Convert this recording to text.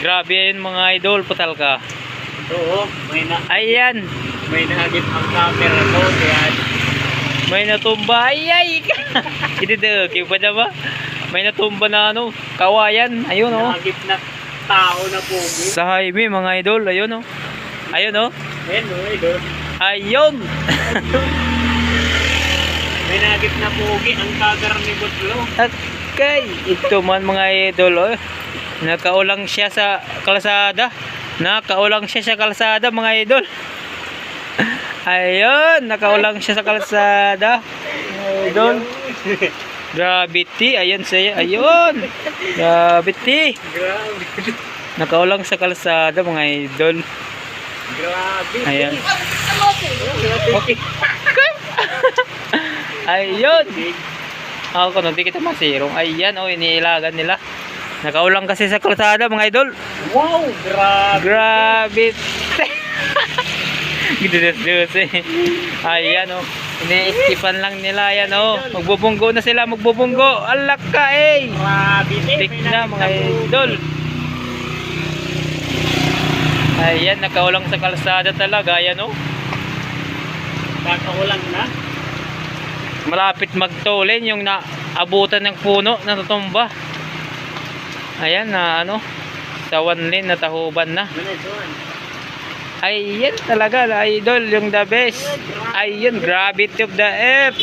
Grabe yun mga idol, putal ka. Oo, may na Ayan, may nagit ang camera ko kaya may natumba. Ay, ay! Hindi daw, pa na ba? May natumba na ano, kawayan. Ayun oh. nagit na tao na pogi. Sa highway mga idol, ayun oh. Ayun oh. Ayun, oh, idol. Ayun! May nagit na pogi ang kagar ni Butlo. Okay, ito man mga idol oh. Nakaulang siya sa kalsada. Nakaulang siya sa kalsada mga idol. Ayun, nakaulang siya sa kalsada. Idol. Gravity, ayun siya. Ayun. Gravity. Grabe. Nakaulang sa kalsada mga idol. Ayan. Okay. Ayun. Ako kung hindi kita masirong. Ayan, oh, iniilagan nila. Nakaulang kasi sa kalsada mga idol. Wow, grabe. Grabe. Gididas eh. Ayan oh. Iniiskipan lang nila yan oh. Magbubunggo na sila, magbubunggo. Alak ka eh. Grabe. Tik na mga idol. Ayan, nakaulang sa kalsada talaga. Ayan oh. Kakaulang na. Malapit magtulin yung naabutan ng puno na natumba. Ayan na ano. Sa one lane na tahuban na. Ayan talaga, idol, yung the best. Ayan, gravity of the F.